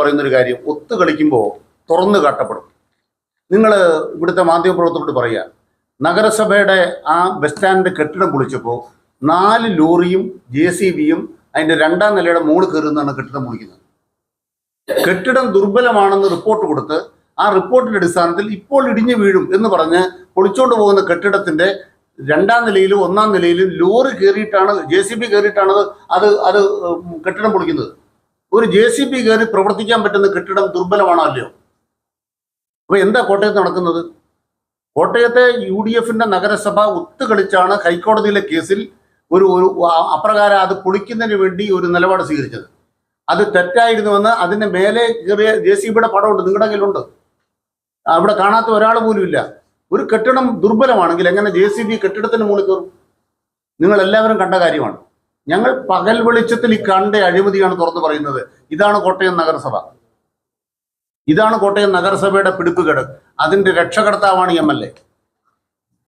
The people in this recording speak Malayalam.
പറയുന്നൊരു കാര്യം ഒത്തു കളിക്കുമ്പോൾ തുറന്നു കാട്ടപ്പെടും. നിങ്ങൾ ഇവിടുത്തെ മാധ്യമപ്രവർത്തകരോട് പറയുക നഗരസഭയുടെ ആ ബസ് സ്റ്റാൻഡ് കെട്ടിടം പൊളിച്ചപ്പോൾ നാല് ലോറിയും ജെ സി ബിയും അതിന്റെ രണ്ടാം നിലയുടെ മുകളിൽ കയറുന്നതാണ് കെട്ടിടം പൊളിക്കുന്നത്. കെട്ടിടം ദുർബലമാണെന്ന് റിപ്പോർട്ട് കൊടുത്ത് ആ റിപ്പോർട്ടിന്റെ അടിസ്ഥാനത്തിൽ ഇപ്പോൾ ഇടിഞ്ഞു വീഴും എന്ന് പറഞ്ഞ് പൊളിച്ചോണ്ട് പോകുന്ന കെട്ടിടത്തിന്റെ രണ്ടാം നിലയിലും ഒന്നാം നിലയിലും ലോറി കയറിയിട്ടാണ് ജെ സി ബി കയറിയിട്ടാണ് അത് അത് കെട്ടിടം പൊളിക്കുന്നത്. ഒരു ജെ സി ബി കയറി പ്രവർത്തിക്കാൻ പറ്റുന്ന കെട്ടിടം ദുർബലമാണോ അല്ലയോ? അപ്പൊ എന്താ കോട്ടയത്ത് നടക്കുന്നത്? കോട്ടയത്തെ യു ഡി എഫിന്റെ നഗരസഭ ഒത്തുകളിച്ചാണ് ഹൈക്കോടതിയിലെ കേസിൽ ഒരു ഒരു അപ്രകാരം അത് പൊളിക്കുന്നതിന് വേണ്ടി ഒരു നിലപാട് സ്വീകരിച്ചത്. അത് തെറ്റായിരുന്നുവെന്ന് അതിന്റെ മേലെ കയറിയ ജെ സി ബിയുടെ പടമുണ്ട്. നിങ്ങളുടെ കയ്യിലുണ്ട്. അവിടെ കാണാത്ത ഒരാൾ പോലും ഇല്ല. ഒരു കെട്ടിടം ദുർബലമാണെങ്കിൽ എങ്ങനെ ജെ സി ബി കെട്ടിടത്തിന് മുകളിൽ കയറും? നിങ്ങൾ എല്ലാവരും കണ്ട കാര്യമാണ്. ഞങ്ങൾ പകൽ വെളിച്ചത്തിൽ ഈ കണ്ട അഴിമതിയാണ് തുറന്നു പറയുന്നത്. ഇതാണ് കോട്ടയം നഗരസഭ. ഇതാണ് കോട്ടയം നഗരസഭയുടെ പിടിപ്പുകേട് അതിന്റെ രക്ഷകർത്താവാണ് എം എൽ എ.